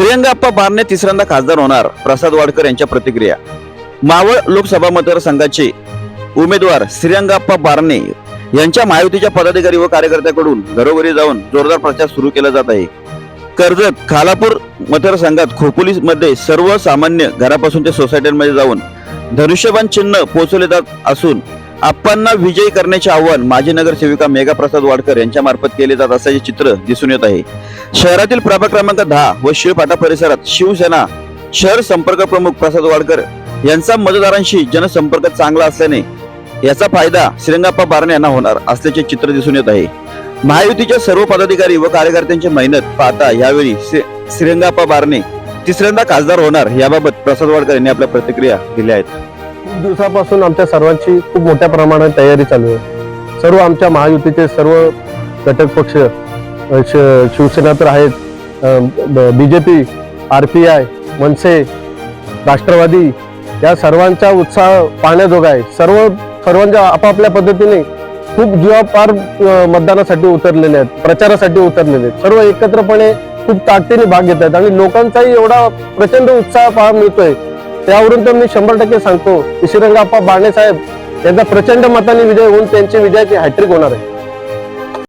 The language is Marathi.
श्रीरंगाप्पा बारणे तिसऱ्यांदा खासदार होणार प्रसाद वाडकर यांच्या प्रतिक्रिया. मावळ लोकसभा मतदारसंघाचे उमेदवार श्रीरंगाप्पा बारणे यांच्या महायुतीच्या पदाधिकारी व कार्यकर्त्यांकडून घरोघरी जाऊन जोरदार प्रचार सुरू केला जात आहे. कर्जत खालापूर मतदारसंघात खोपोली मध्ये सर्वसामान्य घरापासून ते सोसायट्यांमध्ये जाऊन धनुष्यबान चिन्ह पोहोचवले जात असून आप्पांना विजयी करण्याचे आव्हान माजी नगरसेविका मेघा प्रसाद वाडकर यांच्या मार्फत केले जात असल्याचे चित्र दिसून येत आहे. शहरातील प्रभाग क्रमांक दहा व शिळपाटा परिसरात शिवसेना शहर संपर्क प्रमुख प्रसाद वाडकर यांचा मतदारांशी जनसंपर्क चांगला असल्याने याचा फायदा श्रीरंगाप्पा बारणे यांना होणार असल्याचे चित्र दिसून येत आहे. महायुतीच्या सर्व पदाधिकारी व कार्यकर्त्यांची मेहनत पाहता यावेळी श्री- श्रीरंगाप्पा बारणे तिसऱ्यांदा खासदार होणार याबाबत प्रसाद वाडकर यांनी आपल्या प्रतिक्रिया दिल्या आहेत. खूप दिवसापासून आमच्या सर्वांची खूप मोठ्या प्रमाणात तयारी चालू आहे. सर्व आमच्या महायुतीचे सर्व घटक पक्ष श- शिवसेना तर आहेत. B J P R P I MNS Rashtravadi या सर्वांचा उत्साह पाहण्याजोगा आहे. सर्व सर्वांच्या आपापल्या पद्धतीने खूप जीवापार मतदानासाठी उतरलेले आहेत प्रचारासाठी उतरलेले आहेत. सर्व एकत्रपणे खूप ताकदीने भाग घेत आहेत आणि लोकांचाही एवढा प्रचंड उत्साह पाहा मिळतोय. त्यावरून तर मी शंभर टक्के सांगतो की श्रीरंगाप्पा बाणे साहेब यांचा प्रचंड मताने विजय होऊन त्यांची विजयाची हॅट्रिक होणार आहे.